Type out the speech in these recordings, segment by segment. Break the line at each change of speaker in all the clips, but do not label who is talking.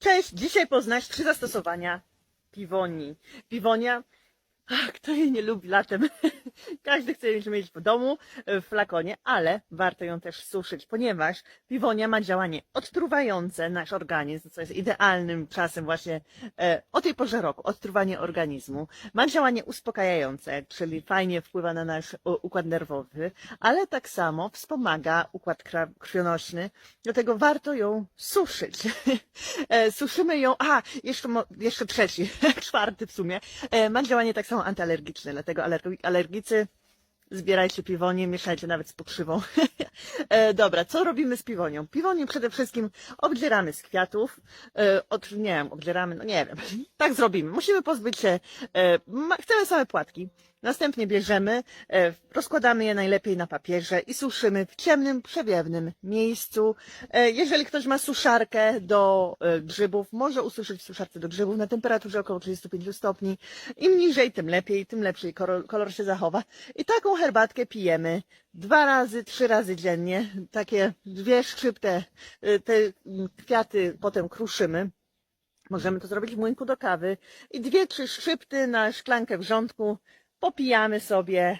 Cześć, dzisiaj poznasz trzy zastosowania piwonii. Piwonia, ach, kto jej nie lubi latem? Każdy chce ją mieć w domu, w flakonie, ale warto ją też suszyć, ponieważ piwonia ma działanie odtruwające nasz organizm, co jest idealnym czasem właśnie e, o tej porze roku, odtruwanie organizmu. Ma działanie uspokajające, czyli fajnie wpływa na nasz układ nerwowy, ale tak samo wspomaga układ krwionośny, dlatego warto ją suszyć. E, Suszymy ją, a jeszcze, jeszcze trzeci, czwarty w sumie, e, ma działanie tak samo antyalergiczne, dlatego alergi- alergicy zbierajcie piwonię, mieszajcie nawet z pokrzywą. e, dobra, co robimy z piwonią? Piwonię przede wszystkim obdzieramy z kwiatów, e, od, nie wiem, obdzieramy, no nie wiem, tak zrobimy. Musimy pozbyć się, e, ma, chcemy same płatki. Następnie bierzemy, e, rozkładamy je najlepiej na papierze i suszymy w ciemnym, przewiewnym miejscu. E, jeżeli ktoś ma suszarkę do e, grzybów, może ususzyć w suszarce do grzybów na temperaturze około 35 stopni. Im niżej, tym lepiej, tym lepszy kolor, się zachowa. I taką herbatkę pijemy dwa razy, trzy razy dziennie. Takie dwie szczypte, te kwiaty potem kruszymy. Możemy to zrobić w młynku do kawy i dwie, trzy szczypty na szklankę wrzątku popijamy sobie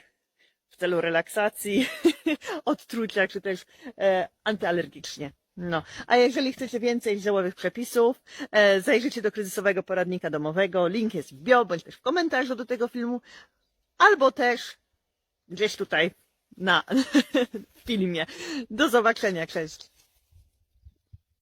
w celu relaksacji, odtrucia, czy też e, antyalergicznie. No, a jeżeli chcecie więcej ziołowych przepisów, e, zajrzyjcie do kryzysowego poradnika domowego. Link jest w bio, bądź też w komentarzu do tego filmu, albo też gdzieś tutaj na filmie. Do zobaczenia, cześć.